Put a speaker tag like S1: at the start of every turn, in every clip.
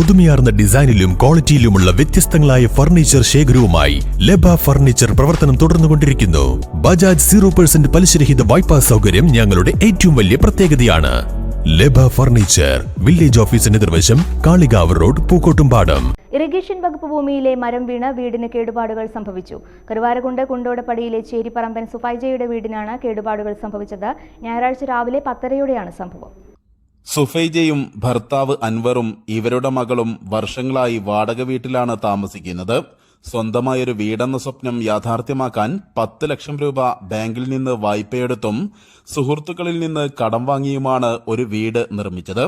S1: പുതുമയാർന്ന ഡിസൈനിലും ക്വാളിറ്റിയിലുമുള്ള വ്യത്യസ്തങ്ങളായ ഫർണിച്ചർ ശേഖരവുമായി ലബ ഫർണിച്ചർ പ്രവർത്തനം തുടർന്നുകൊണ്ടിരിക്കുന്നു. ബജാജ് സീറോ പെർസെന്റ് പലിശരഹിത വായ്പാ സൗകര്യം ഞങ്ങളുടെ ഏറ്റവും വലിയ പ്രത്യേകതയാണ്. ലബ ഫർണിച്ചർ വില്ലേജ് ഓഫീസിന് നിർവശം കാളികാവ് റോഡ് പൂക്കോട്ടുംപാടം.
S2: ഇറിഗേഷൻ വകുപ്പ് ഭൂമിയിലെ മരം വീണ് വീടിന് കേടുപാടുകൾ സംഭവിച്ചു. കരുവാരകുണ്ട് കുണ്ടോടപ്പടിയിലെ ചേരിപ്പറമ്പൻ സുഫൈജയുടെ വീടിനാണ് കേടുപാടുകൾ സംഭവിച്ചത്. ഞായറാഴ്ച രാവിലെ പത്തരയോടെയാണ് സംഭവം.
S3: സുഫൈജയും ഭർത്താവ് അൻവറും ഇവരുടെ മകളും വർഷങ്ങളായി വാടക വീട്ടിലാണ് താമസിക്കുന്നത്. സ്വന്തമായൊരു വീടെന്ന സ്വപ്നം യാഥാർത്ഥ്യമാക്കാൻ പത്ത് ലക്ഷം രൂപ ബാങ്കിൽ നിന്ന് വായ്പയെടുത്തും സുഹൃത്തുക്കളിൽ നിന്ന് കടം വാങ്ങിയുമാണ് ഒരു വീട് നിർമ്മിച്ചത്.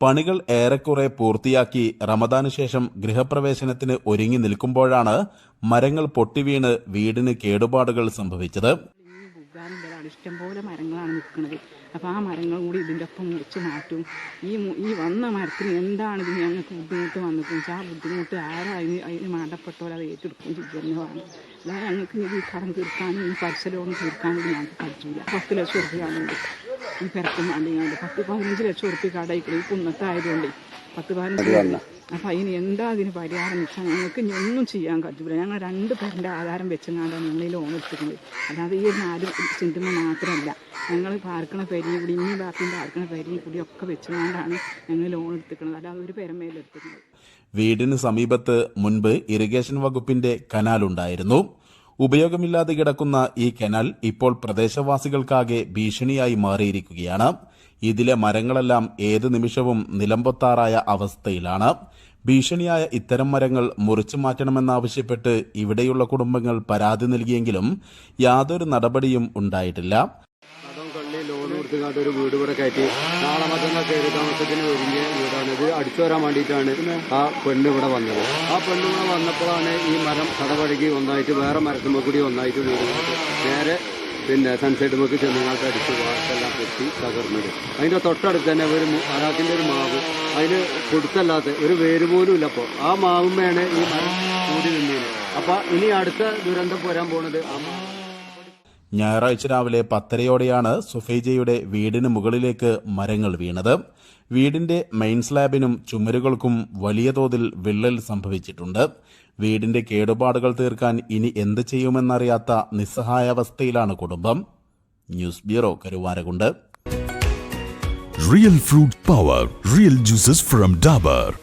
S3: പണികൾ ഏറെക്കുറെ പൂർത്തിയാക്കി റമദാന് ശേഷം ഗൃഹപ്രവേശനത്തിന് ഒരുങ്ങി നിൽക്കുമ്പോഴാണ് മരങ്ങൾ പൊട്ടിവീണ് വീടിന് കേടുപാടുകൾ സംഭവിച്ചത്.
S4: ബുഗാനിലാണ് ഇഷ്ടംപോലെ മരങ്ങളാണ് നിൽക്കുന്നത്. അപ്പോൾ ആ മരങ്ങൾ കൂടി ഇതിന്റെ ഒപ്പം മുറിച്ച് മാറ്റും. ഈ ഈ വന്ന മരത്തിന് എന്താണ് ഇത് ഞങ്ങൾക്ക് ബുദ്ധിമുട്ട് വന്നിട്ടും വെച്ചാൽ ആ ബുദ്ധിമുട്ട് ആരാ അതിന് അതിന് മാണ്ടപ്പെട്ടവർ അത് ഏറ്റെടുക്കും ചെയ്യുന്നതാണ് അല്ലാതെ ഞങ്ങൾക്ക് ഇത് കടം തീർക്കാനും ഈ പരിസരമൊന്നും തീർക്കാനും ഞങ്ങൾക്ക് പറ്റില്ല പത്ത് ലക്ഷം ഉറുപ്പിയാണുണ്ട് ഈ പെരക്കും വേണ്ടിങ്ങാണ്ട് പത്ത് പതിനഞ്ച് ലക്ഷം ഉറുപ്പ്യ കടയിക്കൽ ഈ കുന്നത്തായതുകൊണ്ട് പത്ത് പതിനഞ്ച് അപ്പം അതിന് എന്താ അതിന് പരിഹാരം വെച്ചാൽ ഞങ്ങൾക്ക് ഇനി ഒന്നും ചെയ്യാൻ പറ്റില്ല ഞങ്ങൾ രണ്ട് പേരുടെ ആധാരം വെച്ചെങ്ങാണ്ടാണ് ഞങ്ങൾ ഈ ലോൺ എടുത്തിരുന്നത് അല്ലാതെ ഈ നാല് ചിന്തുന്ന മാത്രമല്ല. ഞങ്ങൾ പാർക്കണ പെരിയും കൂടി ഇനി ബാക്കിന്റെ പാർക്കണ പെരിയും കൂടി ഒക്കെ വെച്ചുകൊണ്ടാണ് ഞങ്ങൾ ലോൺ എടുത്തിരിക്കുന്നത്. അല്ലാതെ ഒരു പെരമേൽ എടുത്തിരുന്നത്
S3: വീടിന് സമീപത്ത് മുൻപ് ഇറിഗേഷൻ വകുപ്പിന്റെ കനാൽ ഉണ്ടായിരുന്നു. ഉപയോഗമില്ലാതെ കിടക്കുന്ന ഈ കനാൽ ഇപ്പോൾ പ്രദേശവാസികൾക്കാകെ ഭീഷണിയായി മാറിയിരിക്കുകയാണ്. ഇതിലെ മരങ്ങളെല്ലാം ഏത് നിമിഷവും നിലമ്പൊത്താറായ അവസ്ഥയിലാണ്. ഭീഷണിയായ ഇത്തരം മരങ്ങൾ മുറിച്ചു മാറ്റണമെന്നാവശ്യപ്പെട്ട് ഇവിടെയുള്ള കുടുംബങ്ങൾ പരാതി നൽകിയെങ്കിലും യാതൊരു നടപടിയും ഉണ്ടായിട്ടില്ല.
S5: കടം കള്ളി ഒരു വീട് കൂടെ കയറ്റി നാളെ മറ്റന്നാൾ കയറി താമസത്തിന് ഒരുങ്ങിയ വീടാണിത് അടിച്ചു വരാൻ വേണ്ടിയിട്ടാണ് ആ പെണ്ണ് ഇവിടെ വന്നത്. ആ പെണ്ണ് ഇവിടെ വന്നപ്പോഴാണ് ഈ മരം കടപഴകി ഒന്നായിട്ട് വേറെ മരത്തുമ്പോൾ കൂടി ഒന്നായിട്ട് വീട് നേരെ പിന്നെ സൺസൈഡ് നമുക്ക് ചെന്നങ്ങാട്ട് അടിച്ച് വാർക്കെല്ലാം പൊട്ടി തകർന്നത്. അതിന്റെ തൊട്ടടുത്ത് തന്നെ ഒരു മു- ഒരു മാവ്. അതിന് കൊടുത്തല്ലാത്ത ഒരു വേര് പോലും ഇല്ല അപ്പോൾ ആ മാവുമ്മയാണ് ഈ മരം കൂടി നിന്നത് അപ്പം ഇനി അടുത്ത ദുരന്തം പോരാൻ പോണത് ആ
S3: ഞായറാഴ്ച രാവിലെ പത്തരയോടെയാണ് സുഫൈജയുടെ വീടിന് മുകളിലേക്ക് മരങ്ങൾ വീണത്. വീടിന്റെ മെയിൻ സ്ലാബിനും ചുമരുകൾക്കും വലിയ തോതിൽ വിള്ളൽ സംഭവിച്ചിട്ടുണ്ട്. വീടിന്റെ കേടുപാടുകൾ തീർക്കാൻ ഇനി എന്ത് ചെയ്യുമെന്നറിയാത്ത നിസ്സഹായാവസ്ഥയിലാണ് കുടുംബം. News bureau Karuvarakundu.
S1: Real fruit power real juices from Dabur.